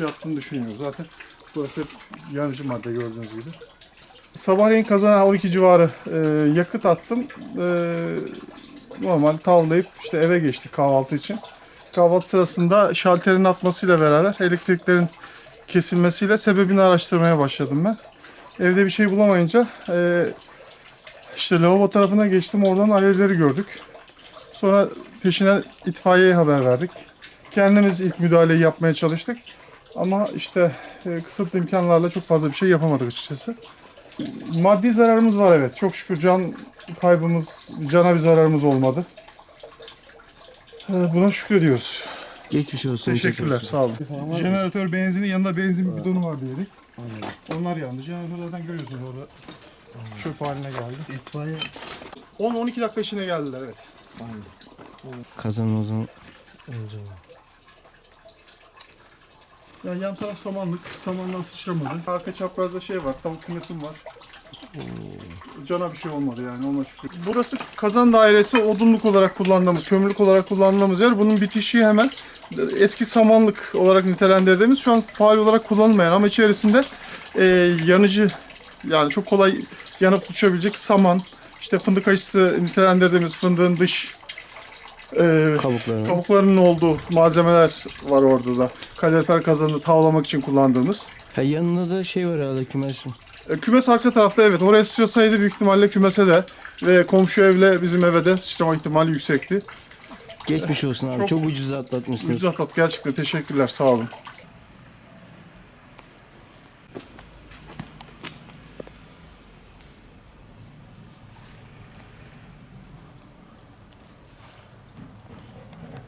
ısısı yaptığını düşünüyoruz. Zaten burası hep yanıcı madde gördüğünüz gibi. Sabahleyin kazana 12 civarı e, yakıt attım. E, normal tavlayıp işte eve geçtik kahvaltı için. Kahvaltı sırasında şalterin atmasıyla beraber elektriklerin kesilmesiyle sebebini araştırmaya başladım ben. Evde bir şey bulamayınca e, işte lavabo tarafına geçtim. Oradan alevleri gördük. Sonra peşine itfaiyeye haber verdik. Kendimiz ilk müdahaleyi yapmaya çalıştık. Ama işte e, kısıtlı imkanlarla çok fazla bir şey yapamadık açıkçası. Maddi zararımız var evet. Çok şükür can kaybımız, cana bir zararımız olmadı. E, Buna şükrediyoruz. Geçmiş olsun. Teşekkürler, sağ olun. Jeneratör benzini yanında benzin bidonu var diyelim. Onlar yandı. Jeneratörlerden görüyorsunuz orada çöp haline geldi. İtfaiye 10-12 dakika içine geldiler evet. kazan o zaman. Yani yan taraf samanlık. Samandan sıçramadı. Arka çaprazda şey var. Tavuk kümesim var. Cana bir şey olmadı yani ona şükür. Burası kazan dairesi odunluk olarak kullandığımız, kömürlük olarak kullandığımız yer. Bunun bitişiği hemen eski samanlık olarak nitelendirdiğimiz şu an faal olarak kullanılmayan ama içerisinde e, yanıcı yani çok kolay yanıp tutuşabilecek saman, işte fındık aşısı nitelendirdiğimiz fındığın dış e, Kabuklarını. kabuklarının olduğu malzemeler var orada da. Kalorifer kazanı tavlamak için kullandığımız. Ha yanında da şey var herhalde kümesin. E, kümes arka tarafta evet. Oraya sıçrasaydı büyük ihtimalle kümese de ve komşu evle bizim eve de sıçrama ihtimali yüksekti. Geçmiş olsun abi. Çok- Çok, ucuz atlatmışsınız. Ucuz atlat gerçekten teşekkürler sağ olun.